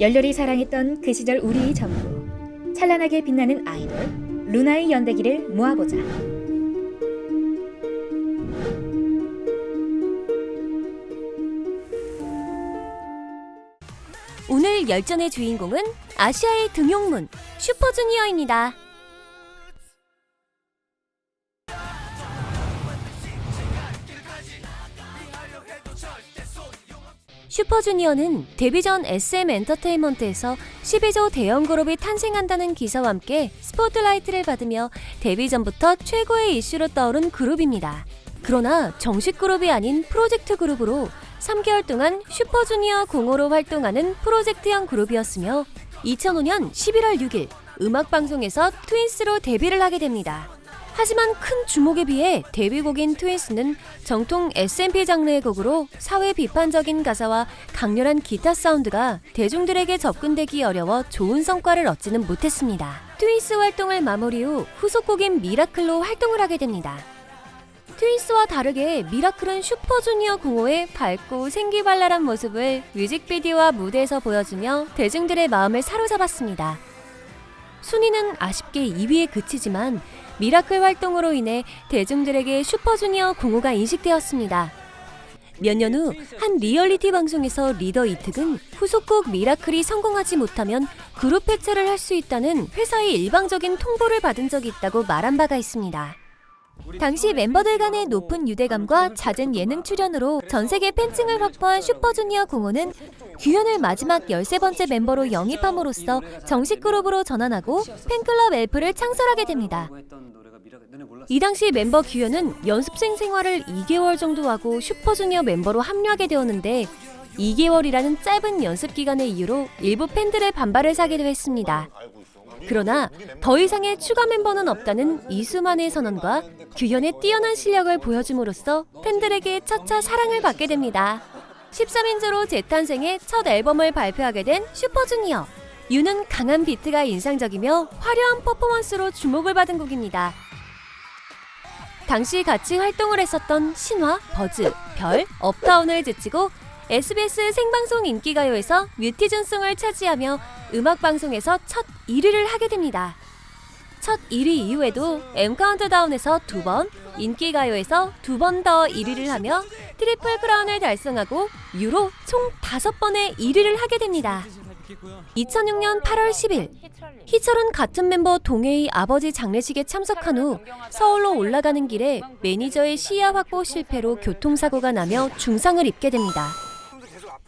열렬히 사랑했던 그 시절 우리의 전부 찬란하게 빛나는 아이돌 루나의 연대기를 모아보자 오늘 열전의 주인공은 아시아의 등용문 슈퍼주니어입니다. 슈퍼주니어는 데뷔 전 SM 엔터테인먼트에서 12조 대형 그룹이 탄생한다는 기사와 함께 스포트라이트를 받으며 데뷔 전부터 최고의 이슈로 떠오른 그룹입니다. 그러나 정식 그룹이 아닌 프로젝트 그룹으로 3개월 동안 슈퍼주니어 공호로 활동하는 프로젝트형 그룹이었으며 2005년 11월 6일 음악방송에서 트윈스로 데뷔를 하게 됩니다. 하지만 큰 주목에 비해 데뷔곡인 트윈스는 정통 S&P 장르의 곡으로 사회 비판적인 가사와 강렬한 기타 사운드가 대중들에게 접근되기 어려워 좋은 성과를 얻지는 못했습니다. 트윈스 활동을 마무리 후 후속곡인 미라클로 활동을 하게 됩니다. 트윈스와 다르게 미라클은 슈퍼주니어 공호의 밝고 생기발랄한 모습을 뮤직비디오와 무대에서 보여주며 대중들의 마음을 사로잡았습니다. 순위는 아쉽게 2위에 그치지만 미라클 활동으로 인해 대중들에게 슈퍼주니어 공호가 인식되었습니다. 몇 년 후 한 리얼리티 방송에서 리더 이특은 후속곡 미라클이 성공하지 못하면 그룹 해체를 할 수 있다는 회사의 일방적인 통보를 받은 적이 있다고 말한 바가 있습니다. 당시 멤버들 간의 높은 유대감과 잦은 예능 출연으로 전 세계 팬층을 확보한 슈퍼주니어 공호는 규현을 마지막 13번째 멤버로 영입함으로써 정식 그룹으로 전환하고 팬클럽 엘프를 창설하게 됩니다. 이 당시 멤버 규현은 연습생 생활을 2개월 정도 하고 슈퍼주니어 멤버로 합류하게 되었는데 2개월이라는 짧은 연습 기간의 이유로 일부 팬들의 반발을 사기도 했습니다. 그러나 더 이상의 추가 멤버는 없다는 이수만의 선언과 규현의 뛰어난 실력을 보여줌으로써 팬들에게 차차 사랑을 받게 됩니다. 13인조로 재탄생의 첫 앨범을 발표하게 된 슈퍼주니어. 유는 강한 비트가 인상적이며 화려한 퍼포먼스로 주목을 받은 곡입니다. 당시 같이 활동을 했었던 신화, 버즈, 별, 업다운을 제치고 SBS 생방송 인기가요에서 뮤티즌송을 차지하며 음악방송에서 첫 1위를 하게 됩니다. 첫 1위 이후에도 M 카운트다운에서 두 번, 인기가요에서 두 번 더 1위를 하며 트리플 크라운을 달성하고 유로 총 다섯 번의 1위를 하게 됩니다. 2006년 8월 10일 희철은 같은 멤버 동해의 아버지 장례식에 참석한 후 서울로 올라가는 길에 매니저의 시야 확보 실패로 교통사고가 나며 중상을 입게 됩니다.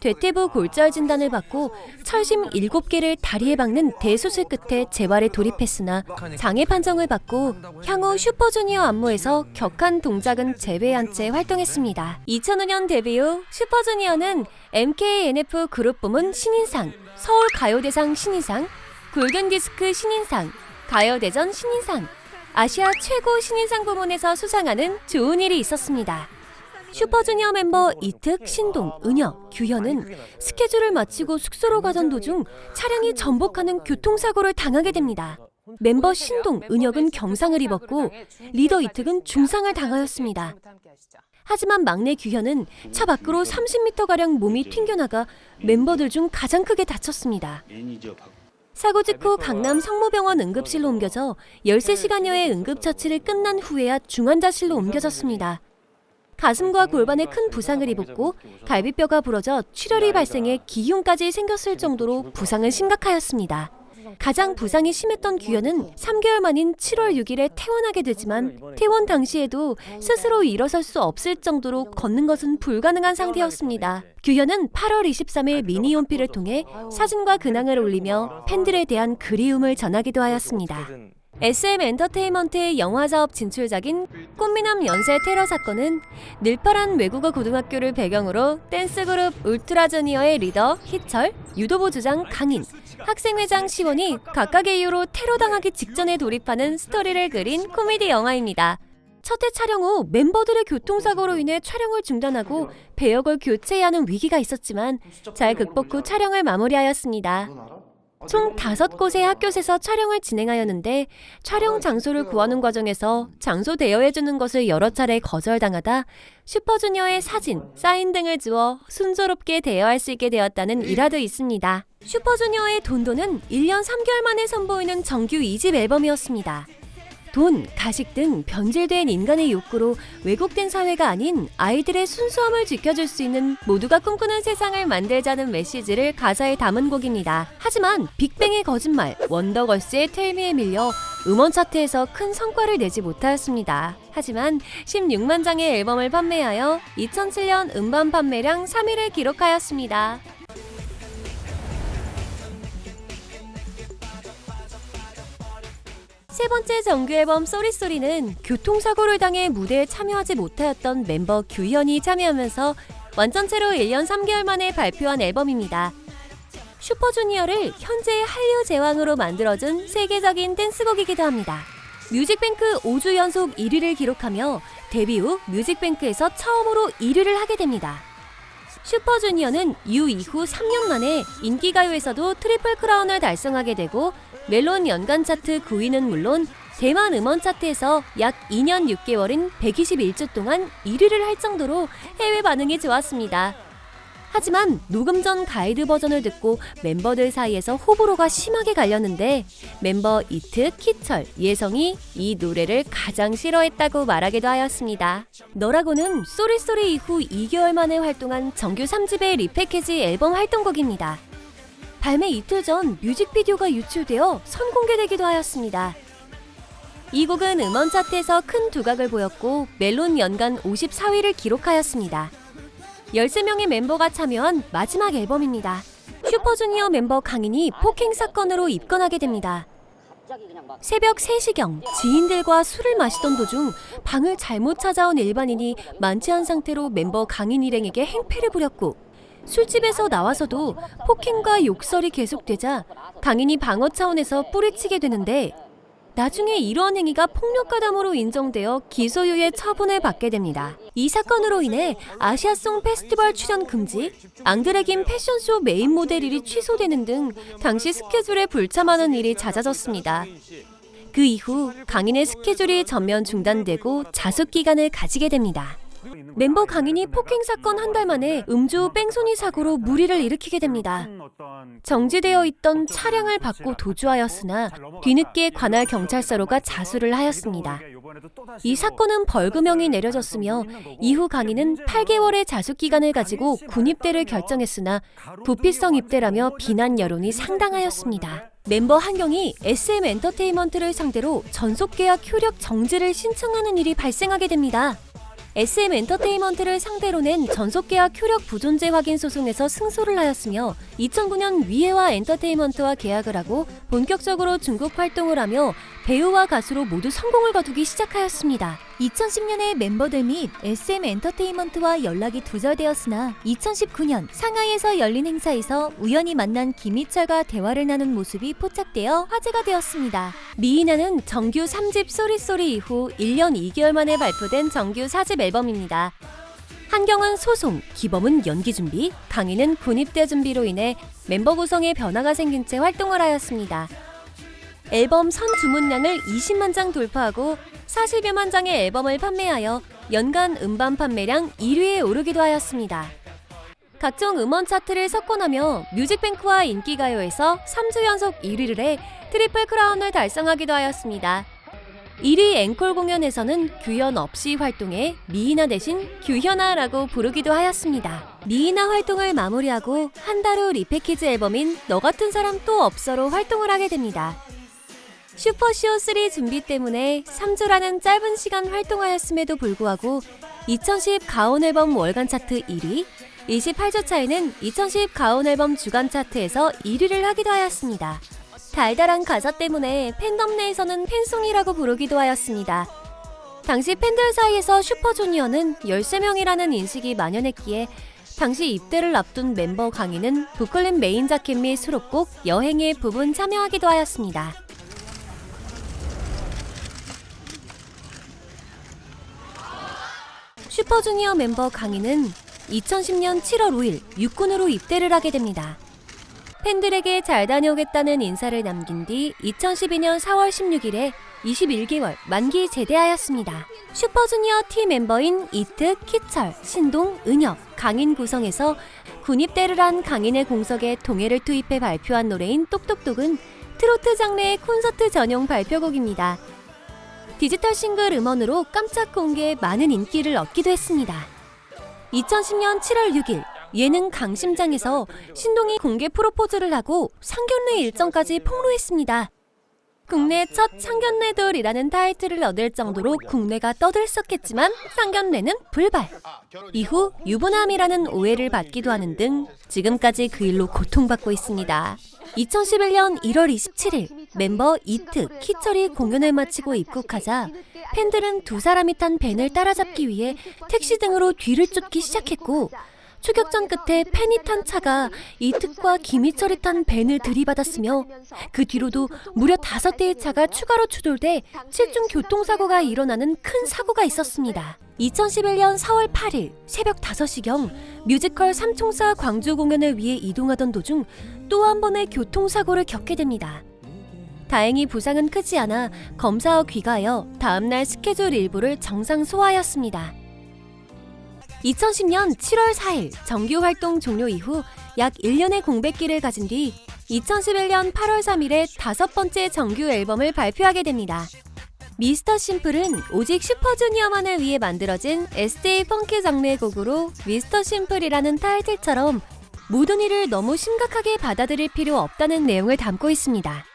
대퇴부 골절 진단을 받고 철심 7개를 다리에 박는 대수술 끝에 재활에 돌입했으나 장애 판정을 받고 향후 슈퍼주니어 안무에서 격한 동작은 제외한 채 활동했습니다. 2005년 데뷔 후 슈퍼주니어는 MKNF 그룹 부문 신인상, 서울 가요대상 신인상, 골든디스크 신인상, 가요대전 신인상, 아시아 최고 신인상 부문에서 수상하는 좋은 일이 있었습니다. 슈퍼주니어 멤버 이특, 신동, 은혁, 규현은 스케줄을 마치고 숙소로 가던 도중 차량이 전복하는 교통사고를 당하게 됩니다. 멤버 신동, 은혁은 경상을 입었고 리더 이특은 중상을 당하였습니다. 하지만 막내 규현은 차 밖으로 30m가량 몸이 튕겨나가 멤버들 중 가장 크게 다쳤습니다. 사고 직후 강남 성모병원 응급실로 옮겨져 13시간여의 응급처치를 끝난 후에야 중환자실로 옮겨졌습니다. 가슴과 골반에 큰 부상을 입었고 갈비뼈가 부러져 출혈이 발생해 기흉까지 생겼을 정도로 부상은 심각하였습니다. 가장 부상이 심했던 규현은 3개월 만인 7월 6일에 퇴원하게 되지만 퇴원 당시에도 스스로 일어설 수 없을 정도로 걷는 것은 불가능한 상태였습니다. 규현은 8월 23일 미니홈피를 통해 사진과 근황을 올리며 팬들에 대한 그리움을 전하기도 하였습니다. SM 엔터테인먼트의 영화 사업 진출작인 꽃미남 연쇄 테러 사건은 늘파란 외국어 고등학교를 배경으로 댄스 그룹 울트라저니어의 리더 희철, 유도부 주장 강인, 학생회장 시원이 각각의 이유로 테러당하기 직전에 돌입하는 스토리를 그린 코미디 영화입니다. 첫 회 촬영 후 멤버들의 교통사고로 인해 촬영을 중단하고 배역을 교체해야 하는 위기가 있었지만 잘 극복 후 촬영을 마무리하였습니다. 총 다섯 곳의 학교에서 촬영을 진행하였는데 촬영 장소를 구하는 과정에서 장소 대여해주는 것을 여러 차례 거절당하다 슈퍼주니어의 사진, 사인 등을 주어 순조롭게 대여할 수 있게 되었다는 일화도 있습니다. 슈퍼주니어의 돈도는 1년 3개월 만에 선보이는 정규 2집 앨범이었습니다. 돈, 가식 등 변질된 인간의 욕구로 왜곡된 사회가 아닌 아이들의 순수함을 지켜줄 수 있는 모두가 꿈꾸는 세상을 만들자는 메시지를 가사에 담은 곡입니다. 하지만 빅뱅의 거짓말, 원더걸스의 텔미에 밀려 음원 차트에서 큰 성과를 내지 못하였습니다. 하지만 16만 장의 앨범을 판매하여 2007년 음반 판매량 3위를 기록하였습니다. 세 번째 정규 앨범 쏘리쏘리는 교통사고를 당해 무대에 참여하지 못하였던 멤버 규현이 참여하면서 완전체로 1년 3개월 만에 발표한 앨범입니다. 슈퍼주니어를 현재의 한류 제왕으로 만들어준 세계적인 댄스곡이기도 합니다. 뮤직뱅크 5주 연속 1위를 기록하며 데뷔 후 뮤직뱅크에서 처음으로 1위를 하게 됩니다. 슈퍼주니어는 이후 이후 3년 만에 인기가요에서도 트리플 크라운을 달성하게 되고 멜론 연간 차트 9위는 물론 대만 음원 차트에서 약 2년 6개월인 121주 동안 1위를 할 정도로 해외 반응이 좋았습니다. 하지만 녹음 전 가이드 버전을 듣고 멤버들 사이에서 호불호가 심하게 갈렸는데 멤버 이트, 키철, 예성이 이 노래를 가장 싫어했다고 말하기도 하였습니다. 너라고는 쏘리쏘리 이후 2개월 만에 활동한 정규 3집의 리패키지 앨범 활동곡입니다. 발매 이틀 전 뮤직비디오가 유출되어 선공개되기도 하였습니다. 이 곡은 음원 차트에서 큰 두각을 보였고 멜론 연간 54위를 기록하였습니다. 13명의 멤버가 참여한 마지막 앨범입니다. 슈퍼주니어 멤버 강인이 폭행 사건으로 입건하게 됩니다. 새벽 3시경 지인들과 술을 마시던 도중 방을 잘못 찾아온 일반인이 만취한 상태로 멤버 강인 일행에게 행패를 부렸고 술집에서 나와서도 폭행과 욕설이 계속되자 강인이 방어 차원에서 뿌리치게 되는데 나중에 이러한 행위가 폭력가담으로 인정되어 기소유예 처분을 받게 됩니다. 이 사건으로 인해 아시아송 페스티벌 출연 금지, 앙드레긴 패션쇼 메인 모델 일이 취소되는 등 당시 스케줄에 불참하는 일이 잦아졌습니다. 그 이후 강인의 스케줄이 전면 중단되고 자숙 기간을 가지게 됩니다. 멤버 강인이 폭행 사건 한 달 만에 음주 뺑소니 사고로 무리를 일으키게 됩니다. 정지되어 있던 차량을 받고 도주하였으나 뒤늦게 관할 경찰서로가 자수를 하였습니다. 이 사건은 벌금형이 내려졌으며 이후 강인은 8개월의 자숙 기간을 가지고 군입대를 결정했으나 부피성 입대라며 비난 여론이 상당하였습니다. 멤버 한경이 SM 엔터테인먼트를 상대로 전속 계약 효력 정지를 신청하는 일이 발생하게 됩니다. SM 엔터테인먼트를 상대로 낸 전속 계약 효력 부존재 확인 소송에서 승소를 하였으며 2009년 위에와 엔터테인먼트와 계약을 하고 본격적으로 중국 활동을 하며 배우와 가수로 모두 성공을 거두기 시작하였습니다. 2010년에 멤버들 및 SM 엔터테인먼트와 연락이 두절되었으나 2019년 상하이에서 열린 행사에서 우연히 만난 김희철과 대화를 나눈 모습이 포착되어 화제가 되었습니다. 미이나는 정규 3집 쏘리쏘리 이후 1년 2개월 만에 발표된 정규 4집 앨범입니다. 한경은 소송, 기범은 연기 준비, 강희는 군입대 준비로 인해 멤버 구성에 변화가 생긴 채 활동을 하였습니다. 앨범 선 주문량을 20만 장 돌파하고 40여만 장의 앨범을 판매하여 연간 음반 판매량 1위에 오르기도 하였습니다. 각종 음원 차트를 석권하며 뮤직뱅크와 인기가요에서 3주 연속 1위를 해 트리플 크라운을 달성하기도 하였습니다. 1위 앵콜 공연에서는 규현 없이 활동해 미이나 대신 규현아라고 부르기도 하였습니다. 미이나 활동을 마무리하고 한 달 후 리패키지 앨범인 너 같은 사람 또 없어로 활동을 하게 됩니다. 슈퍼쇼 3 준비 때문에 3주라는 짧은 시간 활동하였음에도 불구하고 2010 가온 앨범 월간 차트 1위, 28주 차에는 2010 가온 앨범 주간 차트에서 1위를 하기도 하였습니다. 달달한 가사 때문에 팬덤 내에서는 팬송이라고 부르기도 하였습니다. 당시 팬들 사이에서 슈퍼주니어는 13명이라는 인식이 만연했기에 당시 입대를 앞둔 멤버 강희는 부클린 메인 자켓 및 수록곡 여행의 부분 참여하기도 하였습니다. 슈퍼주니어 멤버 강희는 2010년 7월 5일 육군으로 입대를 하게 됩니다. 팬들에게 잘 다녀오겠다는 인사를 남긴 뒤 2012년 4월 16일에 21개월 만기 제대하였습니다. 슈퍼주니어 팀 멤버인 이특, 키철, 신동, 은혁, 강인 구성에서 군입대를 한 강인의 공석에 동해를 투입해 발표한 노래인 똑똑똑은 트로트 장르의 콘서트 전용 발표곡입니다. 디지털 싱글 음원으로 깜짝 공개에 많은 인기를 얻기도 했습니다. 2010년 7월 6일 예능 강심장에서 신동이 공개 프로포즈를 하고 상견례 일정까지 폭로했습니다. 국내 첫 상견례돌이라는 타이틀을 얻을 정도로 국내가 떠들썩했지만 상견례는 불발. 이후 유부남이라는 오해를 받기도 하는 등 지금까지 그 일로 고통받고 있습니다. 2011년 1월 27일 멤버 이트, 키철이 공연을 마치고 입국하자 팬들은 두 사람이 탄 밴을 따라잡기 위해 택시 등으로 뒤를 쫓기 시작했고 추격전 끝에 팬이 탄 차가 이특과 김희철이 탄 밴을 들이받았으며 그 뒤로도 무려 다섯 대의 차가 추가로 추돌돼 7중 교통사고가 일어나는 큰 사고가 있었습니다. 2011년 4월 8일 새벽 5시경 뮤지컬 삼총사 광주 공연을 위해 이동하던 도중 또 한 번의 교통사고를 겪게 됩니다. 다행히 부상은 크지 않아 검사 후 귀가하여 다음날 스케줄 일부를 정상 소화하였습니다. 2010년 7월 4일 정규 활동 종료 이후 약 1년의 공백기를 가진 뒤 2011년 8월 3일에 다섯 번째 정규 앨범을 발표하게 됩니다. 미스터 심플은 오직 슈퍼주니어만을 위해 만들어진 SJ 펑키 장르의 곡으로 미스터 심플이라는 타이틀처럼 모든 일을 너무 심각하게 받아들일 필요 없다는 내용을 담고 있습니다.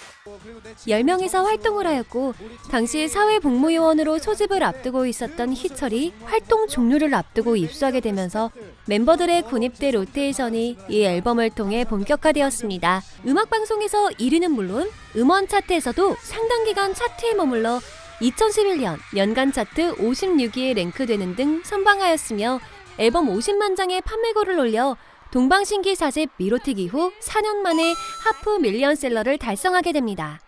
10명이서 활동을 하였고 당시 사회복무요원으로 소집을 앞두고 있었던 희철이 활동 종료를 앞두고 입수하게 되면서 멤버들의 군입대 로테이션이 이 앨범을 통해 본격화되었습니다. 음악방송에서 1위는 물론 음원 차트에서도 상당 기간 차트에 머물러 2011년 연간 차트 56위에 랭크되는 등 선방하였으며 앨범 50만 장의 판매고를 올려 동방신기 4집 미로틱 이후 4년 만에 하프 밀리언셀러를 달성하게 됩니다.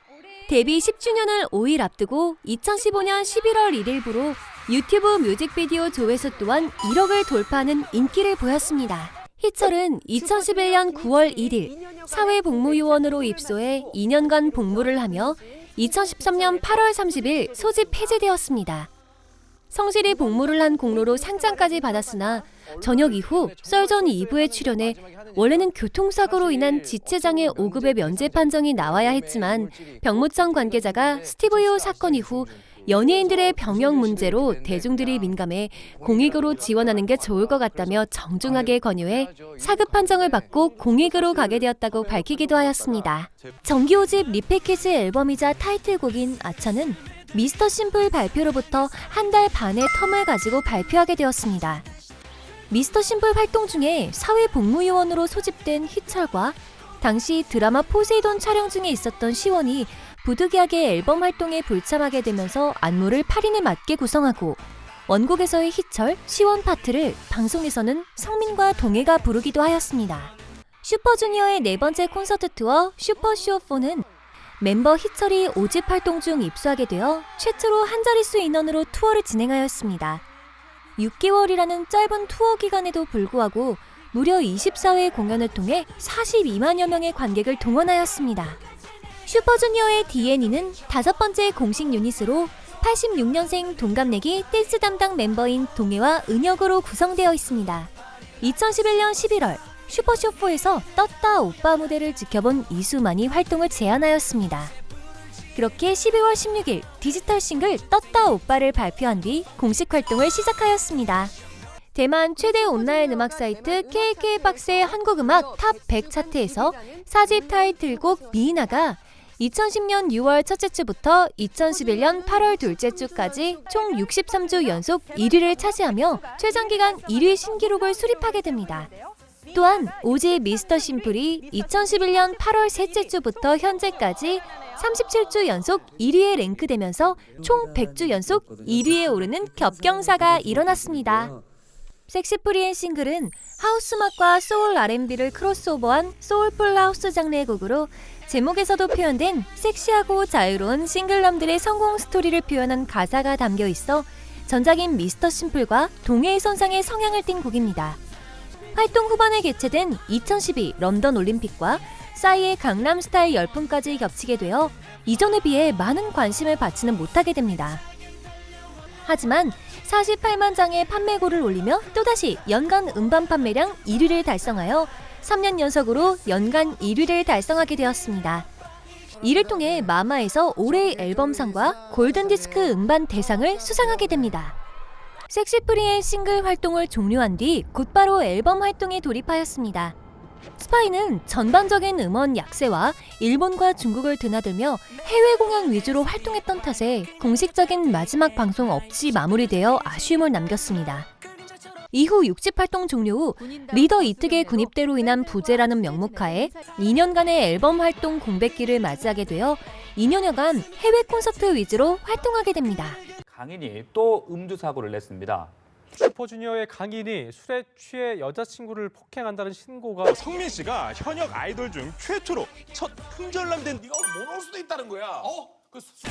데뷔 10주년을 5일 앞두고 2015년 11월 1일부로 유튜브 뮤직비디오 조회수 또한 1억을 돌파하는 인기를 보였습니다. 희철은 2011년 9월 1일 사회복무요원으로 입소해 2년간 복무를 하며 2013년 8월 30일 소집 폐지되었습니다. 성실히 복무를 한 공로로 상장까지 받았으나 저녁 이후 썰전 2부에 출연해 원래는 교통사고로 인한 지체장애 5급의 면제 판정이 나와야 했지만 병무청 관계자가 스티브요 사건 이후 연예인들의 병역 문제로 대중들이 민감해 공익으로 지원하는 게 좋을 것 같다며 정중하게 권유해 사급 판정을 받고 공익으로 가게 되었다고 밝히기도 하였습니다. 정기 5집 리패키지 앨범이자 타이틀곡인 아차는 미스터 심플 발표로부터 한 달 반의 텀을 가지고 발표하게 되었습니다. 미스터 심플 활동 중에 사회복무요원으로 소집된 희철과 당시 드라마 포세이돈 촬영 중에 있었던 시원이 부득이하게 앨범 활동에 불참하게 되면서 안무를 8인에 맞게 구성하고 원곡에서의 희철, 시원 파트를 방송에서는 성민과 동해가 부르기도 하였습니다. 슈퍼주니어의 네 번째 콘서트 투어 슈퍼쇼4는 멤버 희철이 5집 활동 중 입수하게 되어 최초로 한 자릿수 인원으로 투어를 진행하였습니다. 6개월이라는 짧은 투어 기간에도 불구하고 무려 24회 공연을 통해 42만여 명의 관객을 동원하였습니다. 슈퍼주니어의 DN이는 다섯 번째 공식 유닛으로 86년생 동갑내기 댄스 담당 멤버인 동해와 은혁으로 구성되어 있습니다. 2011년 11월 슈퍼쇼4에서 떴다 오빠 무대를 지켜본 이수만이 활동을 제안하였습니다. 그렇게 12월 16일 디지털 싱글 떴다 오빠를 발표한 뒤 공식 활동을 시작하였습니다. 대만 최대 온라인 음악 사이트 KK박스의 한국 음악 탑 100 차트에서 4집 타이틀곡 미이나가 2010년 6월 첫째 주부터 2011년 8월 둘째 주까지 총 63주 연속 1위를 차지하며 최장기간 1위 신기록을 수립하게 됩니다. 또한 오지 미스터 심플이 2011년 8월 셋째 주부터 현재까지 37주 연속 1위에 랭크되면서 총 100주 연속 1위에 오르는 겹경사가 일어났습니다. 섹시프리의 싱글은 하우스음악과 소울 R&B를 크로스오버한 소울풀 하우스 장르의 곡으로 제목에서도 표현된 섹시하고 자유로운 싱글남들의 성공 스토리를 표현한 가사가 담겨 있어 전작인 미스터 심플과 동해의 선상의 성향을 띤 곡입니다. 활동 후반에 개최된 2012 런던 올림픽과 싸이의 강남 스타일 열풍까지 겹치게 되어 이전에 비해 많은 관심을 받지는 못하게 됩니다. 하지만 48만 장의 판매고를 올리며 또다시 연간 음반 판매량 1위를 달성하여 3년 연속으로 연간 1위를 달성하게 되었습니다. 이를 통해 마마에서 올해의 앨범상과 골든디스크 음반 대상을 수상하게 됩니다. 섹시프리의 싱글 활동을 종료한 뒤 곧바로 앨범 활동에 돌입하였습니다. 스파이는 전반적인 음원 약세와 일본과 중국을 드나들며 해외 공연 위주로 활동했던 탓에 공식적인 마지막 방송 없이 마무리되어 아쉬움을 남겼습니다. 이후 6집 활동 종료 후 리더 이특의 군입대로 인한 부재라는 명목하에 2년간의 앨범 활동 공백기를 맞이하게 되어 2년여간 해외 콘서트 위주로 활동하게 됩니다. 강인이 또 음주 사고를 냈습니다. 슈퍼주니어의 강인이 술에 취해 여자친구를 폭행한다는 신고가 성민 씨가 현역 아이돌 중 최초로 첫 품절남된 네가 못올 수도 있다는 거야. 어? 그 수-